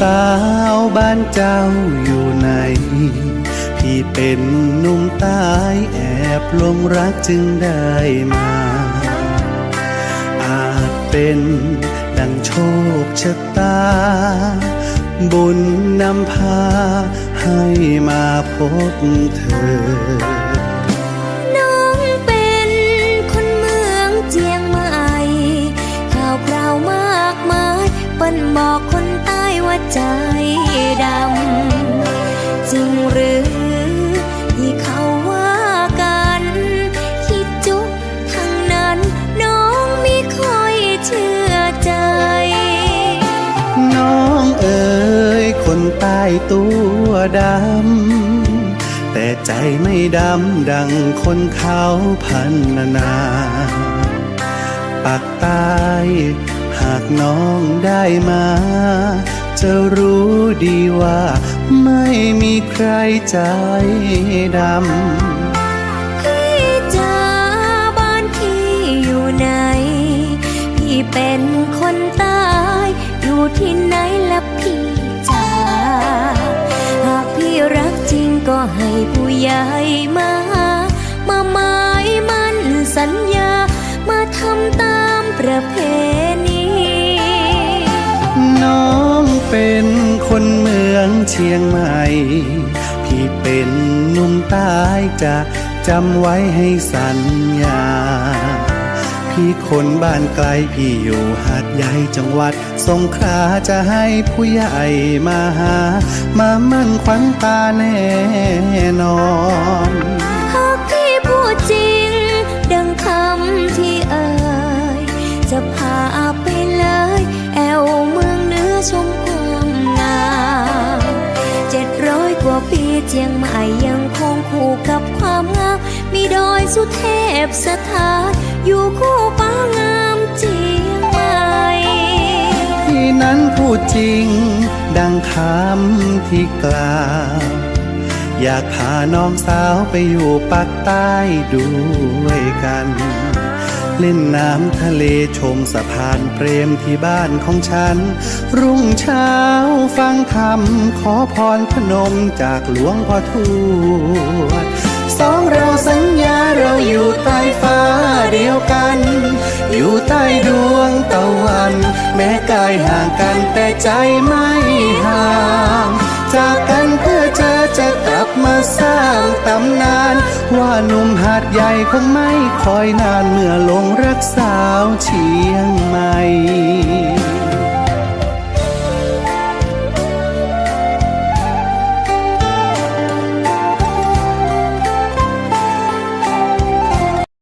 สาวบ้านเจ้าอยู่ไหนพี่เป็นหนุ่มใต้แอบลงรักจึงได้มา อาจเป็นดังโชคชะตา บุญนำพาให้มาพบเธอ ริงหรือที่เขาว่ากันคิดจุกทั้งนั้นน้องไม่ค่อยเชื่อใจ น้องเอ๋ยคนใต้ตัวดำ แต่ใจไม่ดำดังคนเขาพันนานาปากใต้หากน้องได้มา จะรู้ดีว่า ไม่มีใครใจดำพี่จ๋าบ้านพี่อยู่ไหน พี่เป็นคนใต้อยู่ที่ไหนละพี่จ๋าหากพี่รักจริงก็ให้ผู้ใหญ่มาหามาหมายมั่นสัญญา มาทำตามประเพณี น้องเป็น คนเมืองเชียงใหม่ พี่เป็นนุ่มใต้จะจำไว้ให้สัญญา พี่คนบ้านไกลพี่อยู่หาดใหญ่จังหวัดสงขลาจะให้ผู้ใหญ่มาหา มามั่นขวัญตาแน่นอนหากพี่พูดจริง ดังคำที่เอ่ยจะพา ปียงใหม่ยังคงคู่กับความงาม มีดอยสุเทพสถานอยู่คู่ป้างามเจียงใหม่พี่นั้นพูดจริง ดังคำที่กล่าว อยากพาน้องสาวไปอยู่ปากใต้ด้วยกัน เล่นน้ำทะเลชมสะพานเปรมที่บ้านของฉัน รุ่งเช้าฟังธรรมขอพรพนมจากหลวงพ่อทวดสองเราสัญญาเราอยู่ใต้ฟ้าเดียวกัน อยู่ใต้ดวงตะวัน แม้กายห่างกันแต่ใจไม่ห่าง จากกันเพื่อเจอจะกลับมาสร้างตำนาน ว่าหนุ่มหาดใหญ่คงไม่คอยนานเมื่อลงรักสาวเชียงใหม่